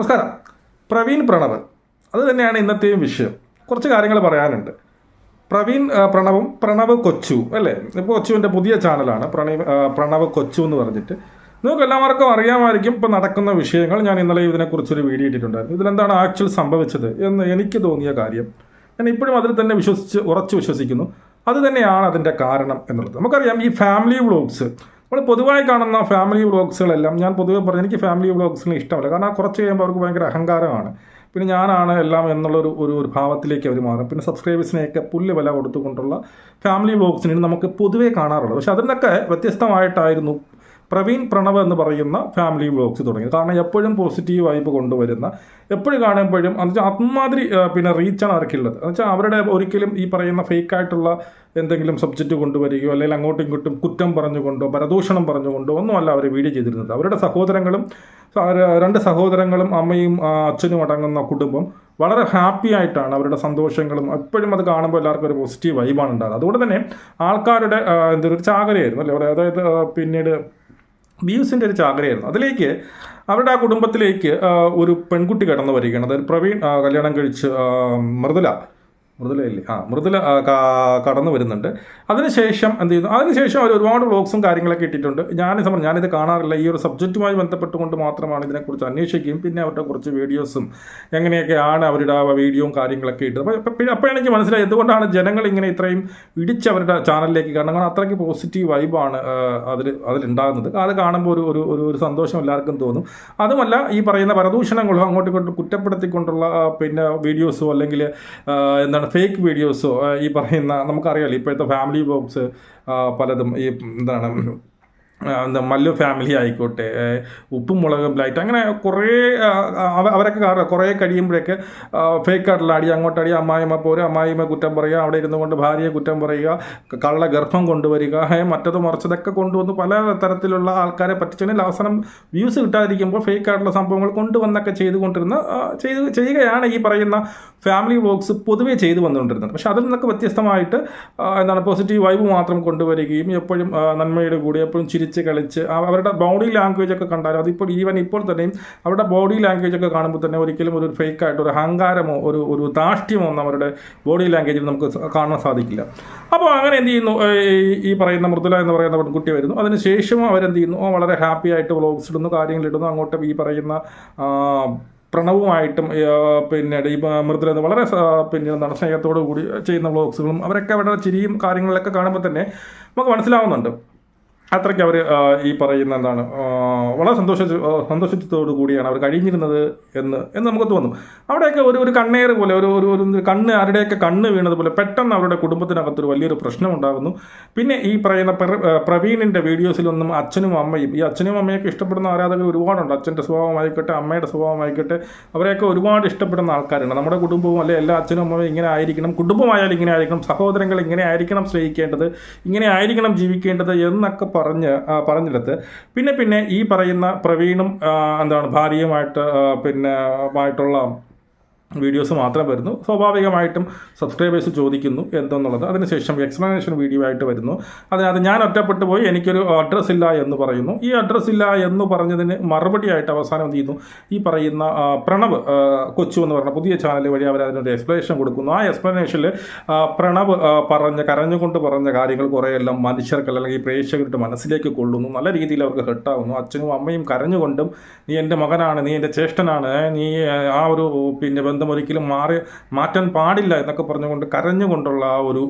നമസ്കാരം. പ്രവീൺ പ്രണവ്. അത് തന്നെയാണ് ഇന്നത്തെയും വിഷയം. കുറച്ച് കാര്യങ്ങൾ പറയാനുണ്ട്. പ്രവീൺ പ്രണവും പ്രണവ് കൊച്ചു അല്ലേ? ഇപ്പോൾ കൊച്ചുവിന്റെ പുതിയ ചാനലാണ്. പ്രണവ് പ്രണവ് കൊച്ചു എന്ന് പറഞ്ഞിട്ട്. നിങ്ങൾക്ക് എല്ലാവർക്കും അറിയാമായിരിക്കും ഇപ്പോൾ നടക്കുന്ന വിഷയങ്ങൾ. ഞാൻ ഇന്നലെ ഇതിനെക്കുറിച്ചൊരു വീഡിയോ ഇട്ടിട്ടുണ്ടായിരുന്നു. ഇതിലെന്താണ് ആക്ച്വൽ സംഭവിച്ചത് എന്ന് എനിക്ക് തോന്നിയ കാര്യം. ഞാൻ ഇപ്പോഴും അതിൽ തന്നെ വിശ്വസിച്ച് ഉറച്ചു വിശ്വസിക്കുന്നു. അത് തന്നെയാണ് അതിന്റെ കാരണം എന്നുള്ളത്. നമുക്കറിയാം ഈ ഫാമിലി വ്ളോഗ്സ് നമ്മൾ പൊതുവായി കാണുന്ന ഫാമിലി വ്ളോഗ്സുകളെല്ലാം ഞാൻ പൊതുവേ പറഞ്ഞു എനിക്ക് ഫാമിലി വ്ളോഗ്സിനെ ഇഷ്ടമല്ല. കാരണം കുറച്ച് കഴിയുമ്പോൾ അവർക്ക് ഭയങ്കര അഹങ്കാരമാണ്. പിന്നെ ഞാനാണ് എല്ലാം എന്നുള്ളൊരു ഒരു ഒരു ഭാവത്തിലേക്ക് അവർ മാറും. പിന്നെ സബ്സ്ക്രൈബേഴ്സിനെയൊക്കെ പുല്ല് വില കൊടുത്തുകൊണ്ടുള്ള ഫാമിലി വ്ളോഗ്സിനെ നമുക്ക് പൊതുവേ കാണാറുള്ളത്. പക്ഷേ അതിനൊക്കെ വ്യത്യസ്തമായിട്ടായിരുന്നു പ്രവീൺ പ്രണവ് എന്ന് പറയുന്ന ഫാമിലി വ്ലോഗ്സ് തുടങ്ങി. കാരണം എപ്പോഴും പോസിറ്റീവ് വൈബ് കൊണ്ടുവരുന്ന എപ്പോഴും കാണുമ്പോഴും എന്ന് വെച്ചാൽ അമ്മാതിരി പിന്നെ റീച്ചാണ് അവർക്കുള്ളത്. എന്ന് വെച്ചാൽ അവരുടെ ഒരിക്കലും ഈ പറയുന്ന ഫേക്കായിട്ടുള്ള എന്തെങ്കിലും സബ്ജക്റ്റ് കൊണ്ടുവരികയോ അല്ലെങ്കിൽ അങ്ങോട്ടും ഇങ്ങോട്ടും കുറ്റം പറഞ്ഞുകൊണ്ടോ പരദൂഷണം പറഞ്ഞുകൊണ്ടോ ഒന്നുമല്ല അവർ വീഡിയോ ചെയ്തിരുന്നത്. അവരുടെ സഹോദരങ്ങളും രണ്ട് സഹോദരങ്ങളും അമ്മയും അച്ഛനും അടങ്ങുന്ന കുടുംബം വളരെ ഹാപ്പി ആയിട്ടാണ് അവരുടെ സന്തോഷങ്ങളും എപ്പോഴും അത് കാണുമ്പോൾ എല്ലാവർക്കും ഒരു പോസിറ്റീവ് വൈബാണ് ഉണ്ടാകുന്നത് അതുകൊണ്ട് തന്നെ ആൾക്കാരുടെ എന്തൊരു ചാകരയായിരുന്നു അല്ലേ? അതായത് പിന്നീട് വ്യൂസിന്റെ ഒരു ചാകരയായിരുന്നു. അതിലേക്ക് അവരുടെ ആ കുടുംബത്തിലേക്ക് ഒരു പെൺകുട്ടി കടന്നു വരികയാണ്. അതായത് പ്രവീൺ കല്യാണം കഴിച്ച് ആ, മൃദുല മൃദുലയല്ലേ? ആ മൃദുല കടന്നു വരുന്നുണ്ട്. അതിനുശേഷം എന്ത് ചെയ്യുന്നു? അതിനുശേഷം അവർ ഒരുപാട് വ്ളോഗ്സും കാര്യങ്ങളൊക്കെ ഇട്ടിട്ടുണ്ട്. ഞാൻ സമയം ഞാനിത് കാണാറില്ല. ഈ ഒരു സബ്ജക്റ്റുമായി ബന്ധപ്പെട്ടുകൊണ്ട് മാത്രമാണ് ഇതിനെക്കുറിച്ച് അന്വേഷിക്കുകയും പിന്നെ അവരുടെ കുറച്ച് വീഡിയോസും എങ്ങനെയൊക്കെയാണ് അവരുടെ ആ വീഡിയോയും കാര്യങ്ങളൊക്കെ ഇട്ടത്. അപ്പോൾ പിന്നെ അപ്പോഴാണ് എനിക്ക് മനസ്സിലായി എന്തുകൊണ്ടാണ് ജനങ്ങൾ ഇങ്ങനെ ഇത്രയും ഇടിച്ച് അവരുടെ ചാനലിലേക്ക് കാരണം അത്രയ്ക്ക് പോസിറ്റീവ് വൈബാണ് അതിൽ അതിലുണ്ടാകുന്നത്. അത് കാണുമ്പോൾ ഒരു ഒരു ഒരു ഒരു സന്തോഷം എല്ലാവർക്കും തോന്നും. അതുമല്ല ഈ പറയുന്ന പരദൂഷണങ്ങളോ അങ്ങോട്ടും ഇങ്ങോട്ടും കുറ്റപ്പെടുത്തിക്കൊണ്ടുള്ള പിന്നെ വീഡിയോസോ അല്ലെങ്കിൽ എന്താണ് ഫേക്ക് വീഡിയോസോ ഈ പറയുന്ന നമുക്കറിയാലോ ഇപ്പോഴത്തെ ഫാമിലി ബോക്സ് പലതും ഈ എന്താണ് എന്താ മല്ലു ഫാമിലി ആയിക്കോട്ടെ ഉപ്പും മുളകും ലൈറ്റ് അങ്ങനെ കുറേ അവരൊക്കെ കാണുക. കുറേ കഴിയുമ്പോഴൊക്കെ ഫേക്ക് ആയിട്ടുള്ള അടി അങ്ങോട്ടടി അമ്മായിമ്മ പോരും അമ്മായിമ്മ കുറ്റം പറയുക അവിടെ ഇരുന്നു കൊണ്ട് ഭാര്യയെ കുറ്റം പറയുക കള്ള ഗർഭം കൊണ്ടുവരിക മറ്റത് മറിച്ചതൊക്കെ കൊണ്ടുവന്ന് പല തരത്തിലുള്ള ആൾക്കാരെ പറ്റിച്ചതിന് അവസാനം വ്യൂസ് കിട്ടാതിരിക്കുമ്പോൾ ഫേക്ക് ആയിട്ടുള്ള സംഭവങ്ങൾ കൊണ്ടുവന്നൊക്കെ ചെയ്തുകൊണ്ടിരുന്ന ചെയ്ത് ചെയ്യുകയാണ് ഈ പറയുന്ന ഫാമിലി വ്ളോഗ്സ് പൊതുവേ ചെയ്തു വന്നുകൊണ്ടിരുന്നത്. പക്ഷെ അതിൽ നിന്നൊക്കെ വ്യത്യസ്തമായിട്ട് എന്താണ് പോസിറ്റീവ് വൈബ് മാത്രം കൊണ്ടുവരികയും എപ്പോഴും നന്മയുടെ കൂടി എപ്പോഴും ചിരിച്ച് കളിച്ച് അവരുടെ ബോഡി ലാംഗ്വേജ് ഒക്കെ കണ്ടാലും അതിപ്പോൾ ഈവൻ ഇപ്പോൾ തന്നെയും അവരുടെ ബോഡി ലാംഗ്വേജ് ഒക്കെ കാണുമ്പോൾ തന്നെ ഒരിക്കലും ഒരു ഫേക്കായിട്ട് ഒരു അഹങ്കാരമോ ഒരു ഒരു ധാഷ്ട്യമോ ഒന്നും അവരുടെ ബോഡി ലാംഗ്വേജിൽ നമുക്ക് കാണാൻ സാധിക്കില്ല. അപ്പോൾ അങ്ങനെ എന്ത് ചെയ്യുന്നു? ഈ- പറയുന്ന മൃദുല എന്ന് പറയുന്ന പെൺകുട്ടി വരുന്നു. അതിനുശേഷം അവരെന്ത് ചെയ്യുന്നു വളരെ ഹാപ്പി ആയിട്ട് വ്ളോഗ്സ് ഇടുന്നു കാര്യങ്ങൾ ഇടുന്നു. അങ്ങോട്ട് ഈ പറയുന്ന പ്രണവുമായിട്ടും പിന്നെ ഈ മൃദുല വളരെ പിന്നെ എന്താണ് സ്നേഹത്തോടു കൂടി ചെയ്യുന്ന വ്ളോഗ്സുകളും അവരൊക്കെ അവരുടെ ചിരിയും കാര്യങ്ങളിലൊക്കെ കാണുമ്പോൾ തന്നെ നമുക്ക് മനസ്സിലാവുന്നുണ്ട്. അത്രയ്ക്ക് അവർ ഈ പറയുന്ന എന്താണ് വളരെ സന്തോഷിച്ച് ആ, സന്തോഷത്തോടു കൂടിയാണ് അവർ കഴിഞ്ഞിരുന്നത് എന്ന് എന്ന് നമുക്ക് തോന്നും. അവിടെയൊക്കെ ഒരു ഒരു കണ്ണേറ് പോലെ ഒരു ഒരു കണ്ണ് ആരുടെയൊക്കെ കണ്ണ് വീണത് പോലെ പെട്ടെന്ന് അവരുടെ കുടുംബത്തിനകത്തൊരു വലിയൊരു പ്രശ്നം ഉണ്ടാകുന്നു. പിന്നെ ഈ പറയുന്ന പ്രവീണിന്റെ വീഡിയോസിലൊന്നും അച്ഛനും അമ്മയും ഈ അച്ഛനും അമ്മയൊക്കെ ഇഷ്ടപ്പെടുന്ന ആരാധകർ ഒരുപാടുണ്ട്. അച്ഛന്റെ സ്വഭാവമായിക്കോട്ടെ അമ്മയുടെ സ്വഭാവമായിക്കോട്ടെ അവരെയൊക്കെ ഒരുപാട് ഇഷ്ടപ്പെടുന്ന ആൾക്കാരുണ്ട് നമ്മുടെ കുടുംബവും അല്ലെ എല്ലാ അച്ഛനും അമ്മയും ഇങ്ങനെ ആയിരിക്കണം. കുടുംബമായാലും ഇങ്ങനെ ആയിരിക്കണം. സഹോദരങ്ങൾ ഇങ്ങനെ ആയിരിക്കണം സ്നേഹിക്കേണ്ടത് ഇങ്ങനെ ആയിരിക്കണം ജീവിക്കേണ്ടത് എന്നൊക്കെ പറഞ്ഞ് പറഞ്ഞെടുത്ത് പിന്നെ പിന്നെ ഈ പറയുന്ന പ്രവീണും എന്താണ് ഭാര്യയുമായിട്ട് പിന്നെ ആയിട്ടുള്ള വീഡിയോസ് മാത്രം വരുന്നു. സ്വാഭാവികമായിട്ടും സബ്സ്ക്രൈബേഴ്സ് ചോദിക്കുന്നു എന്തെന്നുള്ളത്. അതിനുശേഷം എക്സ്പ്ലനേഷൻ വീഡിയോ ആയിട്ട് വരുന്നു. അതിനകത്ത് ഞാൻ ഒറ്റപ്പെട്ടു പോയി എനിക്കൊരു അഡ്രസ്സ് ഇല്ല എന്ന് പറയുന്നു. ഈ അഡ്രസ്സ് ഇല്ല എന്ന് പറഞ്ഞതിന് മറുപടിയായിട്ട് അവസാനം എന്ത് ചെയ്യുന്നു? ഈ പറയുന്ന പ്രണവ് കൊച്ചു എന്ന് പറഞ്ഞ പുതിയ ചാനൽ വഴി അവർ അതിനൊരു എക്സ്പ്ലനേഷൻ കൊടുക്കുന്നു. ആ എക്സ്പ്ലനേഷനിൽ പ്രണവ് പറഞ്ഞ കരഞ്ഞുകൊണ്ട് പറഞ്ഞ കാര്യങ്ങൾ കുറേയെല്ലാം മനുഷ്യർക്ക് അല്ലെങ്കിൽ പ്രേക്ഷകരുടെ മനസ്സിലേക്ക് കൊള്ളുന്നു. നല്ല രീതിയിൽ അവർക്ക് ഹെട്ടാവുന്നു അച്ഛനും അമ്മയും കരഞ്ഞുകൊണ്ടും നീ എന്റെ മകനാണ് നീ എന്റെ ജ്യേഷ്ഠനാണ് നീ ആ ഒരു പിന്നെ ബന്ധം ഒരിക്കലും മാറി മാറ്റാൻ പാടില്ല എന്നൊക്കെ പറഞ്ഞുകൊണ്ട് കരഞ്ഞുകൊണ്ടുള്ള ആ ഒരു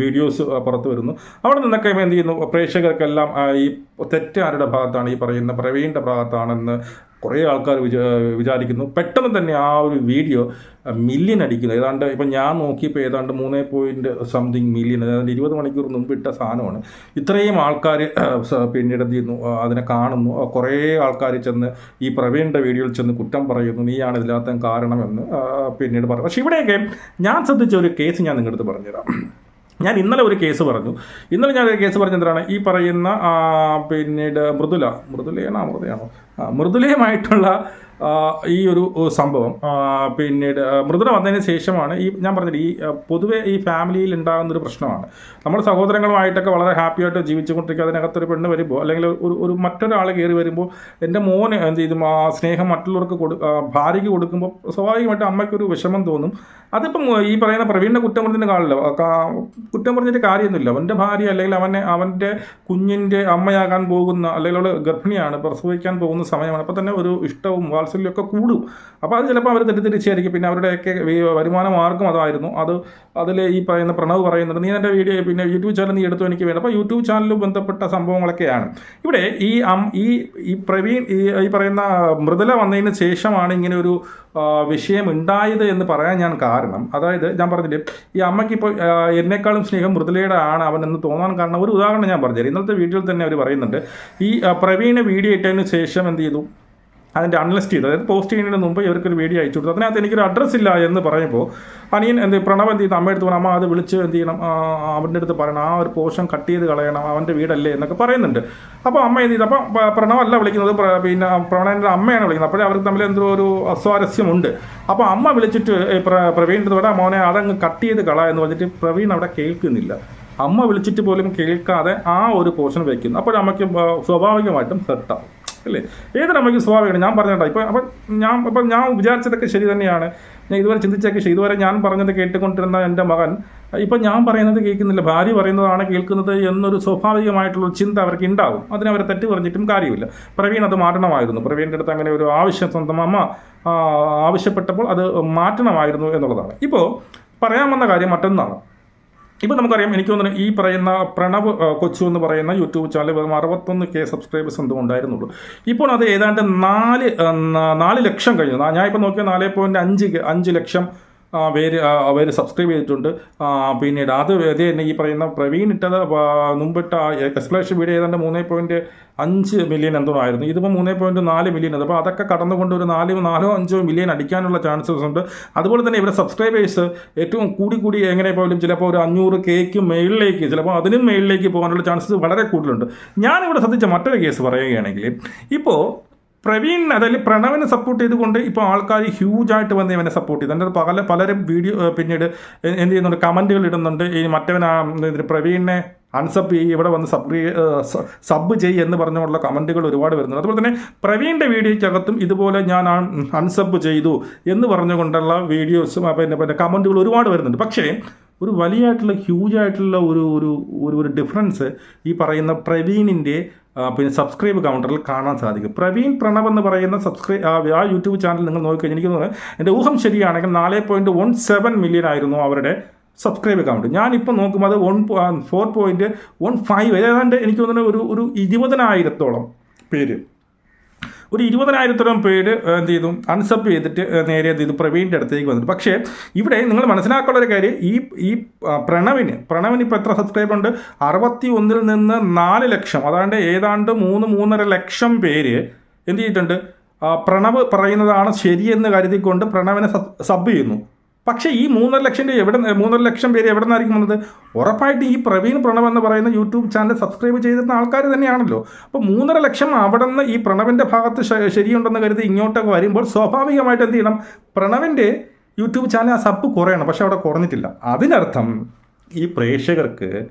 വീഡിയോസ് പുറത്തു വരുന്നു. അവിടെ നിന്നൊക്കെ എന്ത് ചെയ്യുന്നു? പ്രേക്ഷകർക്കെല്ലാം ഈ തെറ്റ് ആരുടെ ഭാഗത്താണ് ഈ പറയുന്ന പ്രവീണിന്റെ ഭാഗത്താണെന്ന് കുറേ ആൾക്കാർ വിചാ വിചാരിക്കുന്നു. പെട്ടെന്ന് തന്നെ ആ ഒരു വീഡിയോ മില്യൺ അടിക്കുന്നു. ഏതാണ്ട് ഇപ്പം ഞാൻ നോക്കിയപ്പോൾ ഏതാണ്ട് മൂന്നേ പോയിന്റ് സംതിങ് മില്യൺ ഏതാണ്ട് ഇരുപത് മണിക്കൂർ മുമ്പ് ഇട്ട സാധനമാണ്. ഇത്രയും ആൾക്കാർ പിന്നീട് എന്ത് ചെയ്യുന്നു? അതിനെ കാണുന്നു. കുറേ ആൾക്കാർ ചെന്ന് ഈ പ്രവീണിന്റെ വീഡിയോയിൽ ചെന്ന് കുറ്റം പറയുന്നു. നീയാണ് ഇതിനകത്ത് കാരണമെന്ന് പിന്നീട് പറഞ്ഞു പക്ഷേ ഇവിടെയൊക്കെ ഞാൻ ശ്രദ്ധിച്ച ഒരു കേസ് ഞാൻ നിങ്ങളുടെ അടുത്ത് പറഞ്ഞുതരാം. ഞാൻ ഇന്നലെ ഒരു കേസ് പറഞ്ഞു. ഇന്നലെ ഞാൻ ഒരു കേസ് പറഞ്ഞ എന്താണ് ഈ പറയുന്ന പിന്നീട് മൃദുല മൃദുലയാണോ? ആ, മൃദുലയുമായിട്ടുള്ള ഈ ഒരു സംഭവം പിന്നീട് മൃദുല വന്നതിന് ശേഷമാണ് ഈ ഞാൻ പറഞ്ഞത് ഈ പൊതുവേ ഈ ഫാമിലിയിൽ ഉണ്ടാകുന്ന ഒരു പ്രശ്നമാണ്. നമ്മൾ സഹോദരങ്ങളുമായിട്ടൊക്കെ വളരെ ഹാപ്പിയായിട്ട് ജീവിച്ചുകൊണ്ടിരിക്കുക അതിനകത്തൊരു പെണ്ണ് വരുമ്പോൾ അല്ലെങ്കിൽ ഒരു ഒരു മറ്റൊരാൾ കയറി വരുമ്പോൾ എന്റെ മോന് എന്ത് ചെയ്തു ആ സ്നേഹം മറ്റുള്ളവർക്ക് കൊടു ഭാര്യയ്ക്ക് കൊടുക്കുമ്പോൾ സ്വാഭാവികമായിട്ട് അമ്മയ്ക്കൊരു വിഷമം തോന്നും. അതിപ്പം ഈ പറയുന്ന പ്രവീണിന്റെ കുറ്റം പറഞ്ഞതിന് കാണില്ല കുറ്റം പറഞ്ഞിട്ട് കാര്യമൊന്നുമില്ല. അവന്റെ ഭാര്യ അല്ലെങ്കിൽ അവനെ അവന്റെ കുഞ്ഞിന്റെ അമ്മയാകാൻ പോകുന്ന അല്ലെങ്കിൽ അവൾ ഗർഭിണിയാണ് പ്രസവിക്കാൻ പോകുന്ന സമയമാണ്. അപ്പോൾ തന്നെ ഒരു ഇഷ്ടവും വാത്സല്യവും കൂടും. അപ്പോൾ അത് ചിലപ്പോൾ അവർ തെറ്റിദ്ധരിച്ചായിരിക്കും. പിന്നെ അവരുടെയൊക്കെ വരുമാന മാർഗം അതായിരുന്നു. അത് അതിൽ ഈ പറയുന്ന പ്രണവ് പറയുന്നുണ്ട് നീ എന്റെ വീഡിയോ പിന്നെ യൂട്യൂബ് ചാനൽ നീ എടുത്തു എനിക്ക് വേണം അപ്പോൾ യൂട്യൂബ് ചാനലിൽ ബന്ധപ്പെട്ട സംഭവങ്ങളൊക്കെയാണ്. ഇവിടെ ഈ ഈ ഈ പ്രവീൺ ഈ പറയുന്ന മൃദുല വന്നതിന് ശേഷമാണ് ഇങ്ങനെ ഒരു വിഷയം ഉണ്ടായത് എന്ന് പറയാൻ ഞാൻ കാരണം. അതായത് ഞാൻ പറഞ്ഞില്ലേ ഈ അമ്മയ്ക്ക് ഇപ്പോൾ എന്നെക്കാളും സ്നേഹം മൃദുലയുടെ ആണ് അവൻ എന്ന് തോന്നാൻ കാരണം ഒരു ഉദാഹരണം ഞാൻ പറഞ്ഞുതരാം. ഇന്നത്തെ വീഡിയോയിൽ തന്നെ അവർ പറയുന്നുണ്ട് ഈ പ്രവീണ് വീഡിയോ ഇട്ടതിന് ശേഷം എന്ത് ചെയ്തു? അതിന്റെ അൺലിസ്റ്റ് ചെയ്ത്. അതായത് പോസ്റ്റ് ചെയ്യുന്നതിന് മുമ്പ് ഇവർക്കൊരു വീഡിയോ അയച്ചു കൊടുത്തു. അതിനകത്ത് എനിക്കൊരു അഡ്രസ്സ് ഇല്ല എന്ന് പറയുമ്പോൾ അനിയൻ എന്ത് പ്രണവ് എന്ത് ചെയ്തു അമ്മയടുത്ത് പോകണം അമ്മ അത് വിളിച്ച് എന്ത് ചെയ്യണം? അവന്റെ അടുത്ത് പറയണം. ആ ഒരു പോർഷൻ കട്ട് ചെയ്ത് കളയണം. അവന്റെ വീടല്ലേ? എന്നൊക്കെ പറയുന്നുണ്ട്. അപ്പോൾ അമ്മ എന്ത് ചെയ്തു? അപ്പോൾ പ്രണവല്ല വിളിക്കുന്നത്. പിന്നെ പ്രണവിന്റെ അമ്മയാണ് വിളിക്കുന്നത്. അപ്പോഴേ അവർക്ക് തമ്മിൽ എന്തോ ഒരു അസ്വാരസ്യമുണ്ട്. അപ്പോൾ അമ്മ വിളിച്ചിട്ട് പ്രവീണിന്റെ പറയാം മോനെ അതങ്ങ് കട്ട് ചെയ്ത് കള എന്ന് പറഞ്ഞിട്ട് പ്രവീൺ അവിടെ കേൾക്കുന്നില്ല. അമ്മ വിളിച്ചിട്ട് പോലും കേൾക്കാതെ ആ ഒരു പോർഷൻ വയ്ക്കുന്നു. അപ്പോൾ അമ്മയ്ക്ക് സ്വാഭാവികമായിട്ടും ഹെർട്ടാവും അല്ലേ? ഏതൊരമ്മയ്ക്കും സ്വാഭാവികമാണ്. ഞാൻ പറഞ്ഞിട്ടാ ഇപ്പം അപ്പം ഞാൻ അപ്പം ഞാൻ വിചാരിച്ചതൊക്കെ ശരി തന്നെയാണ്. ഞാൻ ഇതുവരെ ചിന്തിച്ചൊക്കെ ശരി. ഇതുവരെ ഞാൻ പറഞ്ഞത് കേട്ടുകൊണ്ടിരുന്ന എന്റെ മകൻ ഇപ്പം ഞാൻ പറയുന്നത് കേൾക്കുന്നില്ല. ഭാര്യ പറയുന്നതാണ് കേൾക്കുന്നത് എന്നൊരു സ്വാഭാവികമായിട്ടുള്ള ചിന്ത അവർക്ക് ഉണ്ടാവും. അതിനെ അവരെ തെറ്റ് പറഞ്ഞിട്ടും കാര്യമില്ല. പ്രവീൺ അത് മാറ്റണമായിരുന്നു. പ്രവീണിന്റെ അടുത്ത് അങ്ങനെ ഒരു ആവശ്യം സ്വന്തം അമ്മ ആവശ്യപ്പെട്ടപ്പോൾ അത് മാറ്റണമായിരുന്നു എന്നുള്ളതാണ്. ഇപ്പോൾ പറയാൻ വന്ന കാര്യം മറ്റൊന്നാണ്. ഇപ്പം നമുക്കറിയാം എനിക്ക് തോന്നുന്നു ഈ പറയുന്ന പ്രണവ് കൊച്ചു എന്ന് പറയുന്ന യൂട്യൂബ് ചാനൽ വെറും അറുപത്തൊന്ന് കെ സബ്സ്ക്രൈബേഴ്സ് എന്തും ഉണ്ടായിരുന്നുള്ളൂ. ഇപ്പോൾ അത് ഏതാണ്ട് നാല് നാല് ലക്ഷം കഴിഞ്ഞു. ഞാനിപ്പോൾ ഇപ്പോൾ നോക്കിയാൽ നാല് പോയിന്റ് അഞ്ച് അഞ്ച് ലക്ഷം പേര് അവർ സബ്സ്ക്രൈബ് ചെയ്തിട്ടുണ്ട്. പിന്നീട് അത് ഇത് തന്നെ ഈ പറയുന്ന പ്രവീൺ ഇട്ടത് മുമ്പിട്ട എക്സ്പ്ലേഷൻ വീഡിയോ ഏതാണ്ട് മൂന്നേ പോയിന്റ് അഞ്ച് മില്യൺ എന്തോ ആയിരുന്നു. ഇതിപ്പോൾ മൂന്നേ പോയിന്റ് നാല് മില്യൺ അത് അപ്പോൾ അതൊക്കെ കടന്നുകൊണ്ട് ഒരു നാല് നാലോ അഞ്ചോ മില്യൺ അടിക്കാനുള്ള ചാൻസസ് ഉണ്ട്. അതുപോലെ തന്നെ ഇവിടെ സബ്സ്ക്രൈബേഴ്സ് ഏറ്റവും കൂടി കൂടി എങ്ങനെ പോലും ചിലപ്പോൾ ഒരു അഞ്ഞൂറ് കേക്ക് മേളിലേക്ക് ചിലപ്പോൾ അതിനും മേളിലേക്ക് പോകാനുള്ള ചാൻസസ് വളരെ കൂടുതലുണ്ട്. ഞാനിവിടെ ശ്രദ്ധിച്ച മറ്റൊരു കേസ് പറയുകയാണെങ്കിൽ ഇപ്പോൾ പ്രവീൺ അതായത് പ്രണവിനെ സപ്പോർട്ട് ചെയ്തുകൊണ്ട് ഇപ്പോൾ ആൾക്കാർ ഹ്യൂജ് ആയിട്ട് വന്ന് ഇവനെ സപ്പോർട്ട് ചെയ്തു. എന്റെ പല പലരും വീഡിയോ പിന്നീട് എന്ത് ചെയ്യുന്നുണ്ട് കമന്റുകൾ ഇടുന്നുണ്ട്. ഈ മറ്റവൻ പ്രവീണിനെ അൺസബ് ചെയ്യും ഇവിടെ വന്ന് സബ് സബ് ചെയ്യ് എന്ന് പറഞ്ഞുകൊണ്ടുള്ള കമന്റുകൾ ഒരുപാട് വരുന്നുണ്ട്. അതുപോലെ തന്നെ പ്രവീണിന്റെ വീഡിയോയ്ക്കകത്തും ഇതുപോലെ ഞാൻ അൺസബ് ചെയ്തു എന്ന് പറഞ്ഞുകൊണ്ടുള്ള വീഡിയോസും പിന്നെ പിന്നെ കമന്റുകൾ ഒരുപാട് വരുന്നുണ്ട്. പക്ഷേ ഒരു വലിയായിട്ടുള്ള ഹ്യൂജ് ആയിട്ടുള്ള ഒരു ഒരു ഒരു ഒരു ഡിഫറൻസ് ഈ പറയുന്ന പ്രവീണിന്റെ പിന്നെ സബ്സ്ക്രൈബ് കൗണ്ടറിൽ കാണാൻ സാധിക്കും. പ്രവീൺ പ്രണവ് എന്ന് പറയുന്ന സബ്സ്ക്രൈബ് ആ യൂട്യൂബ് ചാനൽ നിങ്ങൾ നോക്കിക്കഴിഞ്ഞാൽ എനിക്ക് തോന്നുന്നത് എന്റെ ഊഹം ശരിയാണെങ്കിൽ നാല് പോയിന്റ് വൺ സെവൻ മില്യൺ ആയിരുന്നു അവരുടെ സബ്സ്ക്രൈബ് അക്കൗണ്ട് ഞാനിപ്പോൾ നോക്കുമ്പോൾ അത് one four point one five ഏതാണ്ട് എനിക്ക് തോന്നുന്നത് ഒരു ഒരു ഇരുപതിനായിരത്തോളം പേര്. ഒരു ഇരുപതിനായിരത്തോളം പേര് എന്ത് ചെയ്തു? അൺസബ് ചെയ്തിട്ട് നേരെ എന്ത് ചെയ്തു? പ്രവീണിന്റെ അടുത്തേക്ക് വന്നിട്ട്. പക്ഷേ ഇവിടെ നിങ്ങൾ മനസ്സിലാക്കാനുള്ള ഒരു കാര്യം ഈ ഈ പ്രണവിന് പ്രണവിന് ഇപ്പോൾ എത്ര സബ്സ്ക്രൈബർ ഉണ്ട്? അറുപത്തി ഒന്നിൽ നിന്ന് നാല് ലക്ഷം അതാണ്ട് ഏതാണ്ട് മൂന്ന് മൂന്നര ലക്ഷം പേര് എന്ത് ചെയ്തിട്ടുണ്ട്? പ്രണവ് പറയുന്നതാണ് ശരിയെന്ന് കരുതിക്കൊണ്ട് പ്രണവിനെ സബ് ചെയ്യുന്നു. പക്ഷേ ഈ മൂന്നര ലക്ഷം രൂപ എവിടെ മൂന്നര ലക്ഷം പേര് എവിടെ നിന്നായിരിക്കും വന്നത്? ഉറപ്പായിട്ട് ഈ പ്രവീൺ പ്രണവ് എന്ന് പറയുന്ന യൂട്യൂബ് ചാനൽ സബ്സ്ക്രൈബ് ചെയ്തിരുന്ന ആൾക്കാർ തന്നെയാണല്ലോ. അപ്പോൾ മൂന്നര ലക്ഷം അവിടെ നിന്ന് ഈ പ്രണവിന്റെ ഭാഗത്ത് ശരിയുണ്ടെന്ന് കരുതി ഇങ്ങോട്ടൊക്കെ വരുമ്പോൾ സ്വാഭാവികമായിട്ട് എന്ത് ചെയ്യണം? പ്രണവിന്റെ യൂട്യൂബ് ചാനൽ ആ സബ് കുറയണം പക്ഷെ അവിടെ കുറഞ്ഞിട്ടില്ല. അതിനർത്ഥം ഈ പ്രേക്ഷകർക്ക്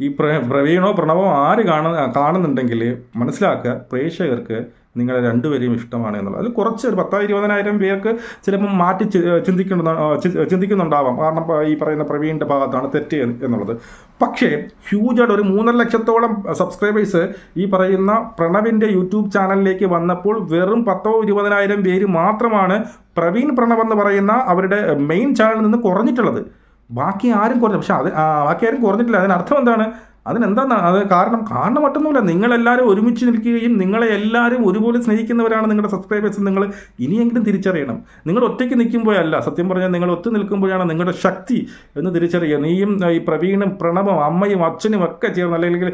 ഈ പ്ര പ്രവീണോ പ്രണവോ ആര് കാണുന്ന കാണുന്നുണ്ടെങ്കിൽ മനസ്സിലാക്കുക പ്രേക്ഷകർക്ക് നിങ്ങളെ രണ്ടുപേരെയും ഇഷ്ടമാണ് എന്നുള്ളത്. അതിൽ കുറച്ച് ഒരു പത്തോ ഇരുപതിനായിരം പേർക്ക് ചിലപ്പം മാറ്റി ചിന്തിക്കുന്ന ചിന്തിക്കുന്നുണ്ടാവാം. കാരണം ഈ പറയുന്ന പ്രവീണിന്റെ ഭാഗത്താണ് തെറ്റ് എന്നുള്ളത്. പക്ഷേ ഹ്യൂജായിട്ട് ഒരു മൂന്നര ലക്ഷത്തോളം സബ്സ്ക്രൈബേഴ്സ് ഈ പറയുന്ന പ്രണവിന്റെ യൂട്യൂബ് ചാനലിലേക്ക് വന്നപ്പോൾ വെറും പത്തോ ഇരുപതിനായിരം പേര് മാത്രമാണ് പ്രവീൺ പ്രണവ് എന്ന് പറയുന്ന അവരുടെ മെയിൻ ചാനലിൽ നിന്ന് കുറഞ്ഞിട്ടുള്ളത്. ബാക്കി ആരും കുറഞ്ഞു പക്ഷേ അത് ബാക്കി ആരും കുറഞ്ഞിട്ടില്ല. അതിനർത്ഥം എന്താണ്? അതിനെന്താണ് അത് കാരണം കാരണം മറ്റൊന്നുമില്ല. നിങ്ങളെല്ലാവരും ഒരുമിച്ച് നിൽക്കുകയും നിങ്ങളെ എല്ലാവരും ഒരുപോലെ സ്നേഹിക്കുന്നവരാണ് നിങ്ങളുടെ സബ്സ്ക്രൈബേഴ്സ് നിങ്ങൾ ഇനിയെങ്കിലും തിരിച്ചറിയണം. നിങ്ങൾ ഒറ്റയ്ക്ക് നിൽക്കുമ്പോഴല്ല സത്യം പറഞ്ഞാൽ നിങ്ങൾ ഒത്തു നിൽക്കുമ്പോഴാണ് നിങ്ങളുടെ ശക്തി എന്ന് തിരിച്ചറിയുക. നീയും ഈ പ്രവീണും പ്രണവും അമ്മയും അച്ഛനും ഒക്കെ ചേർന്ന് അല്ലെങ്കിൽ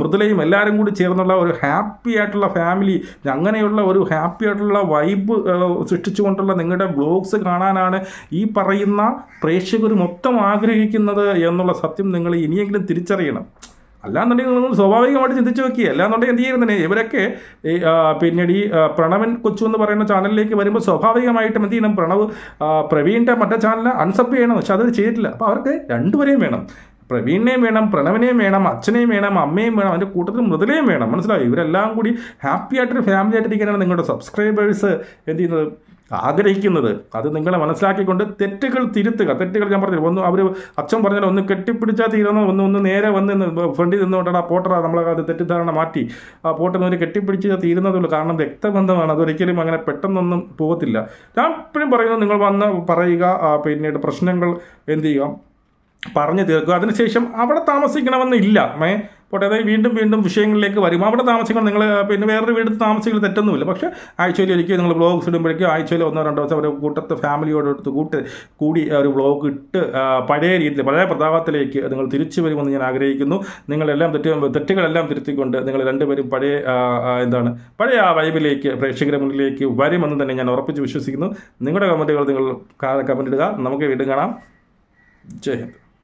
മൃദുലയും എല്ലാവരും കൂടി ചേർന്നുള്ള ഒരു ഹാപ്പി ആയിട്ടുള്ള ഫാമിലി അങ്ങനെയുള്ള ഒരു ഹാപ്പി ആയിട്ടുള്ള വൈബ് സൃഷ്ടിച്ചുകൊണ്ടുള്ള നിങ്ങളുടെ ബ്ലോഗ്സ് കാണാനാണ് ഈ പറയുന്ന പ്രേക്ഷകർ മൊത്തം ആഗ്രഹിക്കുന്നത് എന്നുള്ള സത്യം നിങ്ങൾ ഇനിയെങ്കിലും തിരിച്ചറിയണം. അല്ലാന്നുണ്ടെങ്കിൽ നിങ്ങൾ സ്വാഭാവികമായിട്ട് ചിന്തിച്ച് നോക്കി അല്ലാന്നുണ്ടെങ്കിൽ എന്ത് ചെയ്യുന്നതിനെ ഇവരൊക്കെ പിന്നീട് ഈ പ്രണവൻ കൊച്ചു എന്ന് പറയുന്ന ചാനലിലേക്ക് വരുമ്പോൾ സ്വാഭാവികമായിട്ടും എന്ത് ചെയ്യണം? പ്രണവ് പ്രവീണിന്റെ മറ്റേ ചാനൽ അൺസബ് ചെയ്യണം. പക്ഷെ അത് ചെയ്തിട്ടില്ല. അപ്പോൾ അവർക്ക് രണ്ടുപേരെയും വേണം. പ്രവീണിനെയും വേണം പ്രണവനെയും വേണം അച്ഛനെയും വേണം അമ്മയും വേണം അതിന്റെ കൂട്ടത്തിൽ മൃദുലയും വേണം. മനസ്സിലായി? ഇവരെല്ലാം കൂടി ഹാപ്പി ആയിട്ടൊരു ഫാമിലി ആയിട്ടിരിക്കാനാണ് നിങ്ങളുടെ സബ്സ്ക്രൈബേഴ്സ് എന്ത് ചെയ്യുന്നത്? ആഗ്രഹിക്കുന്നത്. അത് നിങ്ങളെ മനസ്സിലാക്കിക്കൊണ്ട് തെറ്റുകൾ തിരുത്തുക. തെറ്റുകൾ ഞാൻ പറഞ്ഞു ഒന്ന് അവർ അച്ഛൻ പറഞ്ഞാൽ ഒന്ന് കെട്ടിപ്പിടിച്ചാൽ തീരുന്ന ഒന്ന് ഒന്ന് നേരെ വന്ന് ഫ്രണ്ടിൽ ഫ്രണ്ടിൽ ആ പോട്ടറാ നമ്മളെ അത് തെറ്റിദ്ധാരണ മാറ്റി. ആ പോട്ടെന്ന് ഒരു കെട്ടിപ്പിടിച്ച് തീരുന്നതുള്ളൂ കാരണം രക്തബന്ധമാണ്. അതൊരിക്കലും അങ്ങനെ പെട്ടെന്നൊന്നും പോകത്തില്ല. ഞാൻ ഇപ്പോഴും പറയുന്നത് നിങ്ങൾ വന്ന് പറയുക പിന്നീട് പ്രശ്നങ്ങൾ എന്ത് ചെയ്യുക പറഞ്ഞു തീർക്കുക. അതിനുശേഷം അവിടെ താമസിക്കണമെന്നില്ല മേ പോട്ടെ അതായത് വീണ്ടും വീണ്ടും വിഷയങ്ങളിലേക്ക് വരും. അവിടെ താമസിക്കണം. നിങ്ങൾ പിന്നെ വേറൊരു വീട് താമസിക്കുന്ന തെറ്റൊന്നുമില്ല. പക്ഷേ ആഴ്ചയിൽ ഒരിക്കൽ നിങ്ങൾ വ്ളോഗ്സ് ഇടുമ്പോഴേക്കും ആഴ്ചയിൽ ഒന്നോ രണ്ടോ ദിവസം ഒരു കൂട്ടത്ത് ഫാമിലിയോട് എടുത്ത് കൂട്ട് കൂടി ഒരു ബ്ലോഗ് ഇട്ട് പഴയ രീതിയിൽ പഴയ പ്രതാപത്തിലേക്ക് നിങ്ങൾ തിരിച്ചു വരുമെന്ന് ഞാൻ ആഗ്രഹിക്കുന്നു. നിങ്ങളെല്ലാം തെറ്റ് തെറ്റുകളെല്ലാം തിരുത്തിക്കൊണ്ട് നിങ്ങൾ രണ്ടുപേരും പഴയ എന്താണ് പഴയ ആ വൈബിലേക്ക് പ്രേക്ഷകരുടെ മുന്നിലേക്ക് വരുമെന്ന് തന്നെ ഞാൻ ഉറപ്പിച്ച് വിശ്വസിക്കുന്നു. നിങ്ങളുടെ കമന്റുകൾ നിങ്ങൾ കമന്റ് ഇടുക. നമുക്ക് വീണ്ടും കാണാം. ജയ് ഹിന്ദ്.